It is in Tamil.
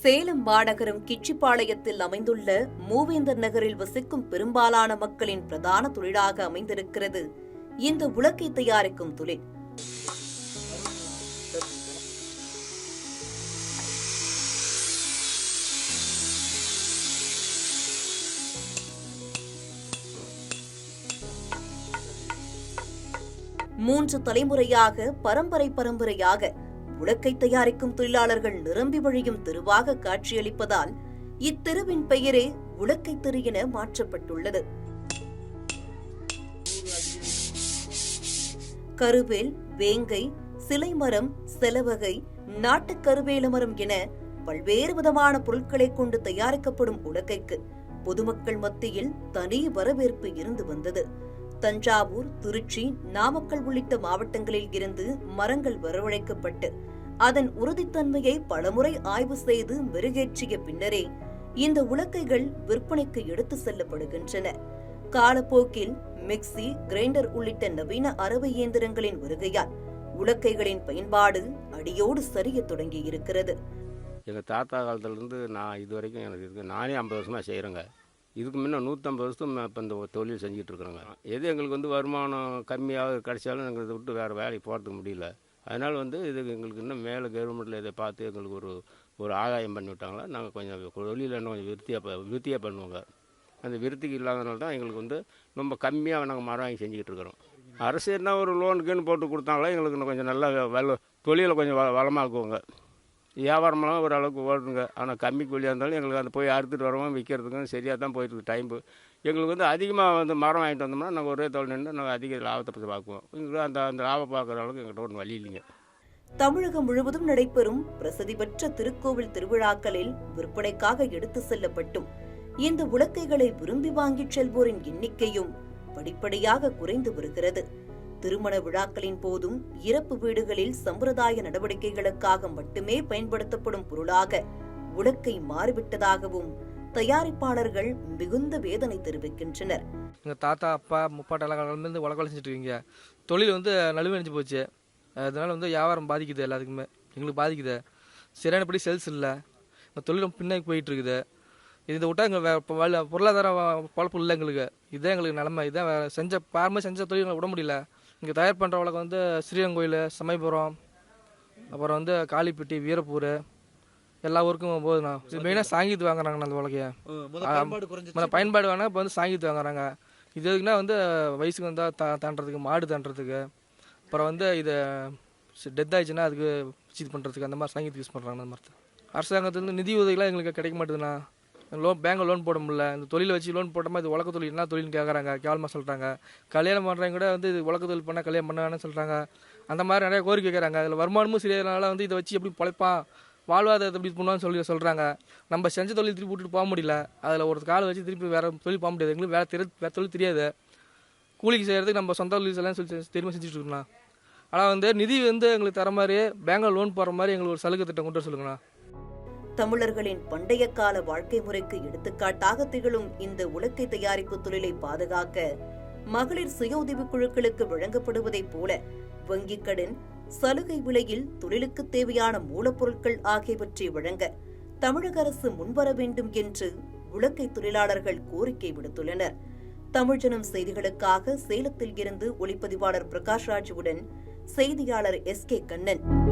சேலம் மாநகரம் கிச்சிப்பாளையத்தில் அமைந்துள்ள மூவேந்தர் நகரில் வசிக்கும் பெரும்பாலான மக்களின் பிரதான தொழிலாக அமைந்திருக்கிறது. இந்த உலக்கை தயாரிக்கும் தொழில். மூன்று தலைமுறையாக பரம்பரை பரம்பரையாக உலக்கை தயாரிக்கும் தொழிலாளர்கள் நிரம்பி வழியும் தெருவாக காட்சியளிப்பதால் இத்தெருவின் பெயரே உலக்கை தெரு என மாற்றப்பட்டுள்ளது. கருவேல் வேங்கை சிலைமரம் செலவகை நாட்டுக் கருவேல மரம் என பல்வேறு விதமான பொருட்களை கொண்டு தயாரிக்கப்படும் உலக்கைக்கு பொதுமக்கள் மத்தியில் தனி வரவேற்பு இருந்து வந்தது. தஞ்சாவூர் திருச்சி நாமக்கல் உள்ளிட்ட மாவட்டங்களில் இருந்து மரங்கள் வரவழைக்கப்பட்டு அதன் உறுதித்தன்மையை பலமுறை ஆய்வு செய்து மெருகேற்றிய பின்னரே இந்த உலக்கைகள் விற்பனைக்கு எடுத்து செல்லப்படுகின்றன. காலப்போக்கில் மிக்சி கிரைண்டர் உள்ளிட்ட நவீன அரவை இயந்திரங்களின் வருகையால் உலக்கைகளின் பயன்பாடு அடியோடு சரியத் தொடங்கியிருக்கிறது. எங்கள் தாத்தா காலத்திலிருந்து நான் இது வரைக்கும் எனக்கு இருக்கு. நானே ஐம்பது வருஷமாக செய்கிறேங்க இதுக்கு முன்னே நூற்றம்பது வருஷம் இப்போ இந்த தொழில் செஞ்சுட்டு எது எங்களுக்கு வந்து வருமானம் கம்மியாக கிடைச்சாலும் எங்களை இதை விட்டு வேறு வேலைக்கு போகிறதுக்கு முடியல. அதனால் வந்து இது எங்களுக்கு இன்னும் மேலே கவர்மெண்ட்டில் இதை பார்த்து எங்களுக்கு ஒரு ஒரு ஆதாயம் பண்ணி விட்டாங்களா நாங்கள் கொஞ்சம் தொழிலில் இன்னும் கொஞ்சம் விருத்தியாக ப- விருத்தியாக பண்ணுவோங்க. அந்த விருத்திக்கு இல்லாதனால தான் எங்களுக்கு வந்து ரொம்ப கம்மியாக நாங்கள் மரம் வாங்கி செஞ்சுக்கிட்டு இருக்கிறோம். அரசு என்ன ஒரு லோனுக்குன்னு போட்டு கொடுத்தாங்களோ எங்களுக்கு இன்னும் கொஞ்சம் நல்லா வெள்ள தொழிலை கொஞ்சம் வ வளமாக்குவோங்க. வியாபாரமெல்லாம் ஓரளவுக்கு அளவுக்கு ஓடுங்க ஆனால் கம்மி கூலியாக இருந்தாலும் எங்களுக்கு அந்த போய் அறுத்துட்டு வரவும் விற்கிறதுக்கும் சரியாக தான் போயிட்டுருக்கு டைம் எங்களுக்கு வந்து அதிகமாக வந்து மரம் வாங்கிட்டு வந்தோம்னா நாங்கள் ஒரே தோல் நின்று நாங்கள் அதிக லாபத்தை பற்றி பார்க்குவோம். எங்களுக்கு அந்த அந்த லாபம் பார்க்குற அளவுக்கு எங்கள்கிட்ட ஒன்றும் வழி இல்லைங்க. தமிழகம் முழுவதும் நடைபெறும் பிரசித்தி பெற்ற திருக்கோவில் திருவிழாக்களில் விற்பனைக்காக எடுத்து செல்லப்பட்டும். இந்த உலக்கைகளை விரும்பி வாங்கிச் செல்வோரின் எண்ணிக்கையும் படிப்படியாக குறைந்து வருகிறது. திருமண விழாக்களின் போதும் இறப்பு வீடுகளில் சம்பிரதாய நடவடிக்கைகளுக்காக மட்டுமே பயன்படுத்தப்படும் பொருளாக உலக்கை மாறிவிட்டதாகவும் தயாரிப்பாளர்கள் மிகுந்த வேதனை தெரிவிக்கின்றனர். எங்கள் தாத்தா அப்பா முப்பாட்டெல்லாம் காலத்துலேருந்து உலகம் செஞ்சுட்டு இருக்கீங்க. தொழில் வந்து நழுவடைஞ்சு போச்சு. அதனால வந்து வியாபாரம் பாதிக்குது எல்லாத்துக்குமே. எங்களுக்கு பாதிக்குது. சரியானபடி சேல்ஸ் இல்லை. இந்த தொழிலும் பின்னாடி போயிட்டு இருக்குது. இதை விட்டா எங்கள் வே- இப்ப பொருளாதார இல்லை எங்களுக்கு. இதுதான் எங்களுக்கு நிலமை. இதான் செஞ்ச பாரம்பரிய செஞ்ச தொழில் விட முடியல. இங்கே தயார் பண்ணுற உலகம் வந்து ஸ்ரீரங்கோயில் சமயபுரம் அப்புறம் வந்து காளிப்பட்டி வீரப்பூர் எல்லா ஊருக்கும் போகுதுண்ணா மெயினாக சாங்கித்து வாங்குறாங்கண்ணா அந்த உலகைய முதல்ல பயன்பாடு வேணா இப்போ வந்து சாங்கித்து வாங்குறாங்க. இது எதுக்குன்னா வந்து வயசுக்கு வந்தால் தா தாண்டறதுக்கு மாடு தாண்டறதுக்கு அப்புறம் வந்து இதை டெத் ஆயிடுச்சுன்னா அதுக்கு இது பண்ணுறதுக்கு அந்த மாதிரி சாங்கித்து யூஸ் பண்ணுறாங்க அந்த மாதிரி. அரசாங்கத்துலேருந்து நிதி உதவிலாம் எங்களுக்கு கிடைக்க மாட்டேதுண்ணா. லோன் பேங்கில் லோன் போட முடியல. இந்த தொழில் வச்சு லோன் போட்டோமா இது உலக தொழில் என்ன தொழில்னு கேட்குறாங்க கேவலமாக சொல்கிறாங்க கல்யாணம் பண்ணுறவங்க கூட வந்து இது உலக தொழில் பண்ணால் கல்யாணம் பண்ண வேணாம்னு சொல்கிறாங்க அந்த மாதிரி நிறைய கோரிக்கை கேட்குறாங்க அதில் வருமானமும் சரியாதனால வந்து இதை வச்சு எப்படி பிழைப்பான்? வாழ்வாதாரத்தை எப்படி பண்ணுவான்னு சொல்லி சொல்கிறாங்க நம்ம செஞ்ச தொழில் திருப்பி விட்டுட்டு போக முடியல. அதில் ஒரு காலை வச்சு திருப்பி வேறு தொழில் போக முடியாது. எங்களுக்கு வேறு தெரி வேறு தொழில் தெரியாது. கூலிக்கு செய்கிறதுக்கு நம்ம சொந்த தொழில் எல்லாம் சொல்லி செஞ்சு- தெரியுமா செஞ்சுட்டு இருக்கோம்ண்ணா ஆனால் வந்து நிதி வந்து எங்களுக்கு தர மாதிரி பேங்கில் லோன் போடுற மாதிரி எங்களுக்கு ஒரு சலுகை திட்டம் கொண்டு வர சொல்லுங்கண்ணா. தமிழர்களின் பண்டைய கால வாழ்க்கை முறைக்கு எடுத்துக்காட்டாக திகழும் இந்த உலக்கை தயாரிப்பு தொழிலை பாதுகாக்க மகளிர் சுய உதவிக் குழுக்களுக்கு வழங்கப்படுவதைப் போல வங்கிக் கடன் சலுகை விலையில் தொழிலுக்கு தேவையான மூலப்பொருட்கள் ஆகியவற்றை வழங்க தமிழக அரசு முன்வர வேண்டும் என்று உலக்கை தொழிலாளர்கள் கோரிக்கை விடுத்துள்ளனர். தமிழ்ஜனம் செய்திகளுக்காக சேலத்தில் இருந்து ஒளிப்பதிவாளர் பிரகாஷ்ராஜுடன் செய்தியாளர் எஸ் கே கண்ணன்.